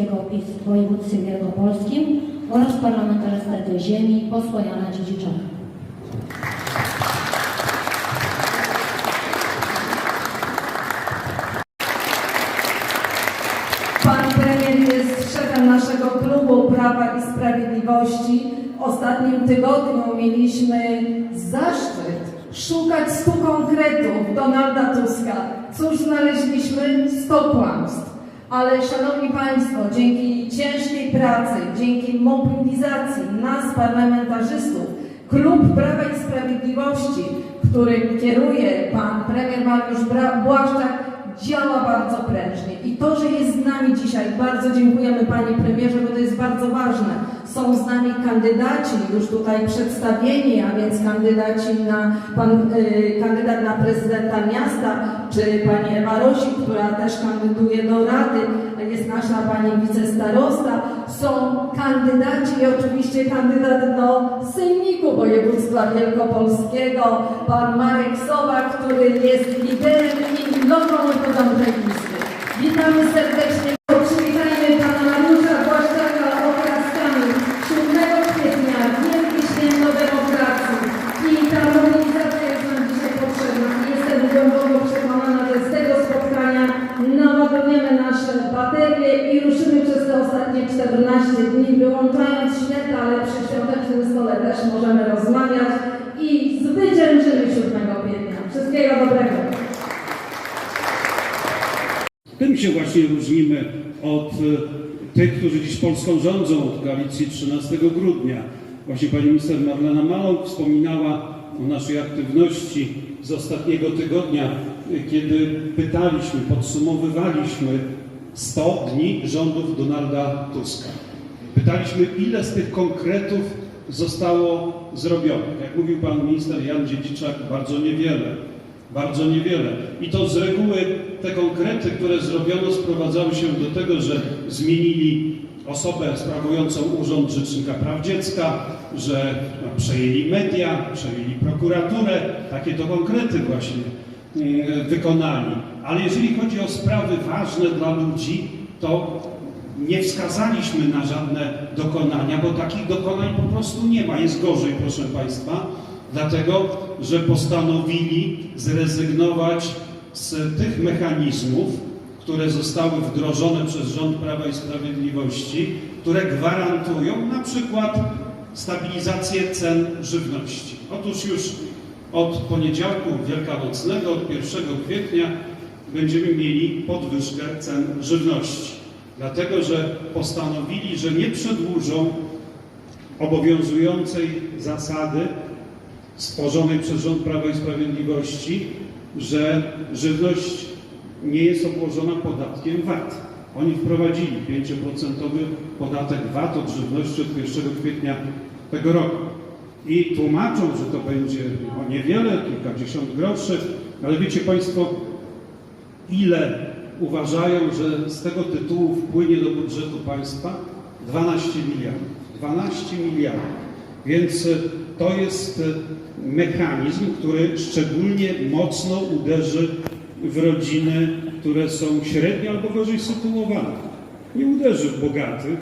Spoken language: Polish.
Wojewódzkiego w województwie wielkopolskim oraz parlamentarzystę tej ziemi, posła Jana Dziedziczaka. Pan premier jest szefem naszego klubu Prawa i Sprawiedliwości. W ostatnim tygodniu mieliśmy zaszczyt szukać stu konkretów Donalda Tuska. Cóż znaleźliśmy? 100 kłamstw. Ale szanowni Państwo, dzięki ciężkiej pracy, dzięki mobilizacji nas parlamentarzystów, Klub Prawa i Sprawiedliwości, którym kieruje pan premier Mariusz Błaszczak, działa bardzo prężnie. I to, że jest z nami dzisiaj, bardzo dziękujemy Panie Premierze, bo to jest bardzo ważne. Są z nami kandydaci, już tutaj przedstawieni, a więc kandydaci na, pan, y, kandydat na prezydenta miasta, czy Pani Ewa Rosik, która też kandyduje do Rady, jest nasza Pani wicestarosta. Są kandydaci i oczywiście kandydat do Sejmiku Województwa Wielkopolskiego, Pan Marek Sowa, który jest liderem i tej listy. Witamy serdecznie. I ruszymy przez te ostatnie 14 dni, wyłączając święta, ale przy świątecznym stole też możemy rozmawiać i zwyciężymy 7 kwietnia. Wszystkiego dobrego. Tym się właśnie różnimy od e, tych, którzy dziś Polską rządzą, od koalicji 13 grudnia. Właśnie pani minister Marlena Maląg wspominała o naszej aktywności z ostatniego tygodnia, e, kiedy pytaliśmy, podsumowywaliśmy 100 dni rządów Donalda Tuska. Pytaliśmy, ile z tych konkretów zostało zrobionych. Jak mówił pan minister Jan Dziedziczak, bardzo niewiele. Bardzo niewiele. I to z reguły te konkrety, które zrobiono, sprowadzały się do tego, że zmienili osobę sprawującą Urząd Rzecznika Praw Dziecka, że przejęli media, przejęli prokuraturę. Takie to konkrety właśnie wykonali. Ale jeżeli chodzi o sprawy ważne dla ludzi, to nie wskazaliśmy na żadne dokonania, bo takich dokonań po prostu nie ma. Jest gorzej, proszę Państwa, dlatego, że postanowili zrezygnować z tych mechanizmów, które zostały wdrożone przez rząd Prawa i Sprawiedliwości, które gwarantują na przykład stabilizację cen żywności. Otóż już od poniedziałku wielkanocnego, od 1 kwietnia będziemy mieli podwyżkę cen żywności. Dlatego, że postanowili, że nie przedłużą obowiązującej zasady stworzonej przez rząd Prawa i Sprawiedliwości, że żywność nie jest obłożona podatkiem VAT. Oni wprowadzili 5% podatek VAT od żywności od 1 kwietnia tego roku. I tłumaczą, że to będzie o niewiele, kilkadziesiąt groszy, ale wiecie Państwo, ile uważają, że z tego tytułu wpłynie do budżetu państwa? 12 miliardów. 12 miliardów. Więc e, to jest e, mechanizm, który szczególnie mocno uderzy w rodziny, które są średnio albo gorzej sytuowane. Nie uderzy w bogatych,